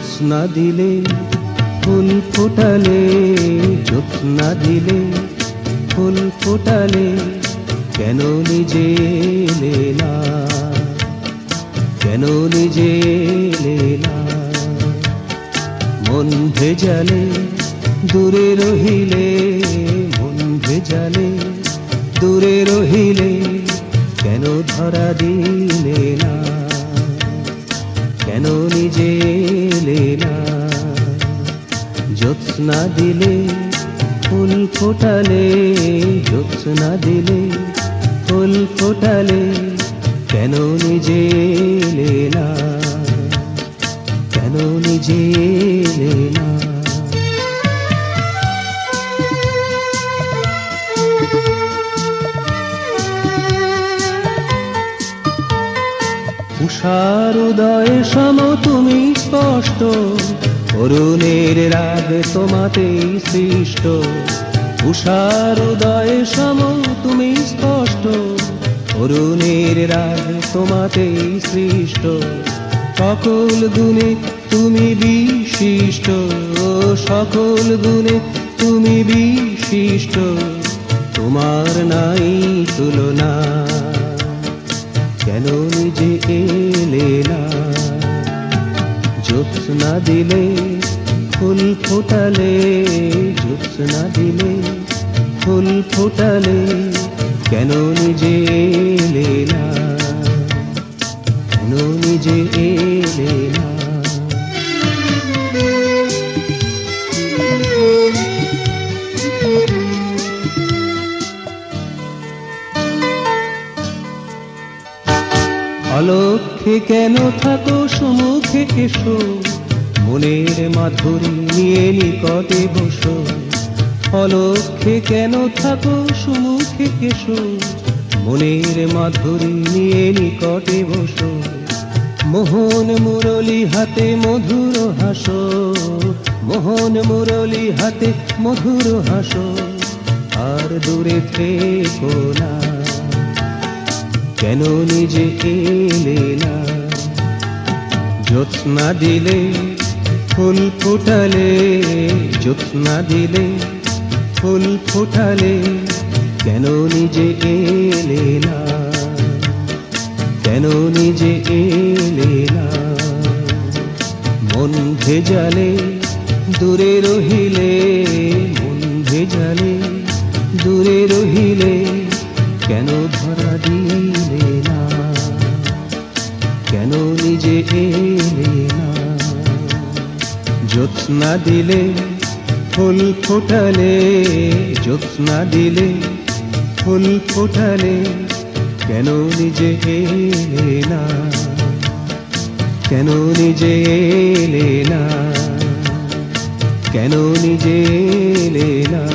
জ্যোৎস্না দিলে, ফুল ফোটালে জ্যোৎস্না দিলে, ফুল ফোটালে কেন নিজে না? কেন নিজে না? মন ভেজালে, দূরে রহিলে, মন ভেজালে, দূরে রহিলে কেন ধরা দিলে না? কেন নিজে জ্যোৎস্না দিলে, ফুল ফোটালে, জ্যোৎস্না দিলে, ফুল ফোটালে, কেন নিজে না? কেন নিজে না? উষার উদয় সম তুমি স্পষ্ট অরুণের রাগ তোমাতেই সৃষ্ট। উষার উদয় সম তুমি স্পষ্ট। অরুণের রাগ তোমাতেই সৃষ্ট। সকল গুণে তুমি বিশিষ্ট। সকল গুণে তুমি বিশিষ্ট। তোমার নাই তুলনা। কেন নিজে এলে না? জ্যোৎস্না দিলে, ফুল ফোটালে জ্যোৎস্না দিলে, ফুল ফোটালে কেন নিজে এলে না? কেন নিজে এলে না? অলক্ষে কেন থাকো, সমুখে এসো? মনের মাধুরী নিয়ে নিকটে বসো। অলক্ষে কেন থাকো, সমুখে এসো। মনের মাধুরী নিয়ে নিকটে বসো। মোহন মুরলি হাতে মধুর হাসো। মোহন মুরলি হাতে মধুর হাসো। আর দূরে থেকো না। কেন নিজে এলে না? জ্যোৎস্না দিলে ফুল ফোটালে জ্যোৎস্না দিলে, ফুল ফোটালে কেন নিজে এলে না? কেন নিজে এলে না? মন ভেজালে দূরে রহিলে, মন ভেজালে দূরে রহিলে কেন ধরা দিলে না? কেন নিজে এলে না? জ্যোৎস্না দিলে, ফুল ফোটালে জ্যোৎস্না দিলে, ফুল ফোটালে কেন নিজে এলে না? কেন নিজে এলে না? কেন নিজে এলে না?